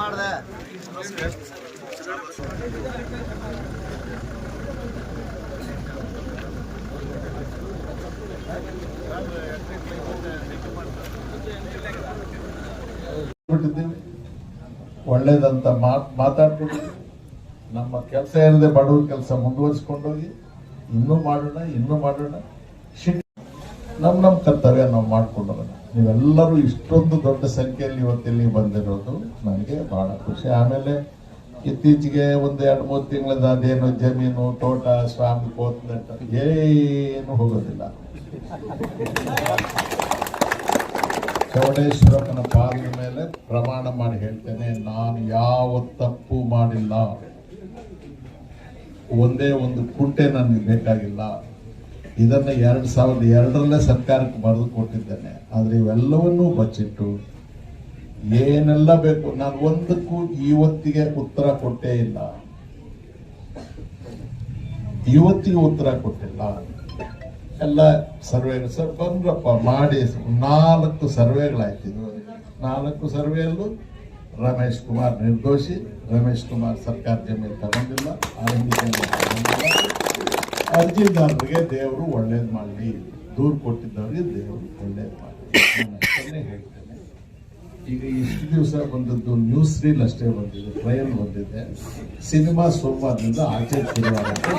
ಮಾಡಿದೆ. ಒಳ್ಳೇದಂತ ಮಾತ್ ಮಾತಾಡ್ಬಿಟ್ಟು ನಮ್ಮ ಕೆಲಸ ಏನಿದೆ ಬಡವ್ರ ಕೆಲಸ ಮುಂದುವರಿಸ್ಕೊಂಡೋಗಿ ಇನ್ನೂ ಮಾಡೋಣ ಇನ್ನೂ ಮಾಡೋಣ. ನಮ್ ನಮ್ ಕರ್ತವ್ಯ ನಾವು ಮಾಡ್ಕೊಂಡೋಗೋಣ. ನೀವೆಲ್ಲರೂ ಇಷ್ಟೊಂದು ದೊಡ್ಡ ಸಂಖ್ಯೆಯಲ್ಲಿ ಇವತ್ತಿಲ್ಲಿ ಬಂದಿರೋದು ನನಗೆ ಬಹಳ ಖುಷಿ. ಆಮೇಲೆ ಇತ್ತೀಚೆಗೆ ಒಂದು ಎರಡು ಮೂರು ತಿಂಗಳದ ಅದೇನು ಜಮೀನು, ತೋಟ, ಸ್ವಾಮಿ ಕೋತ್ ಏನು ಹೋಗೋದಿಲ್ಲ. ಚೌಡೇಶ್ವರಪ್ಪನ ಪಾಲಿನ ಮೇಲೆ ಪ್ರಮಾಣ ಮಾಡಿ ಹೇಳ್ತೇನೆ, ನಾನು ಯಾವ ತಪ್ಪು ಮಾಡಿಲ್ಲ. ಒಂದೇ ಒಂದು ಕುಂಟೆ ನನಗೆ ಬೇಕಾಗಿಲ್ಲ. ಇದನ್ನ ಎರಡು ಸಾವಿರದ ಎರಡರಲ್ಲೇ ಸರ್ಕಾರಕ್ಕೆ ಬರೆದು ಕೊಟ್ಟಿದ್ದೇನೆ. ಆದರೆ ಇವೆಲ್ಲವನ್ನೂ ಬಚ್ಚಿಟ್ಟು ಏನೆಲ್ಲ ಬೇಕು? ನಾನು ಒಂದಕ್ಕೂ ಇವತ್ತಿಗೆ ಉತ್ತರ ಕೊಟ್ಟೇ ಇಲ್ಲ. ಇವತ್ತಿಗೆ ಉತ್ತರ ಕೊಟ್ಟಿಲ್ಲ. ಎಲ್ಲ ಸರ್ವೆ ಸರ್ ಬಂದ್ರಪ್ಪ, ಮಾಡಿ ನಾಲ್ಕು ಸರ್ವೆಗಳಾಯ್ತು ಇದು. ನಾಲ್ಕು ಸರ್ವೆಯಲ್ಲೂ ರಮೇಶ್ ಕುಮಾರ್ ನಿರ್ದೋಷಿ, ರಮೇಶ್ ಕುಮಾರ್ ಸರ್ಕಾರ ಜಮೀನು ತಗೊಂಡಿಲ್ಲ, ಆರಂಭಿಕ ಅರ್ಜಿದಾರರಿಗೆ ದೇವರು ಒಳ್ಳೇದು ಮಾಡಲಿ, ದೂರು ಕೊಟ್ಟಿದ್ದವರಿಗೆ ದೇವರು ಒಳ್ಳೇದು ಮಾಡಲಿ. ಹೇಳ್ತೇನೆ. ಈಗ ಇಷ್ಟು ದಿವಸ ಬಂದದ್ದು ನ್ಯೂಸ್ ರೀಲ್ ಅಷ್ಟೇ ಬಂದಿದೆ ಟ್ರಯಲ್ ಬಂದಿದೆ. ಸಿನಿಮಾ ಸೋಮವಾರದಿಂದ ಆಚೆ ಶುರುವಾಗುತ್ತೆ.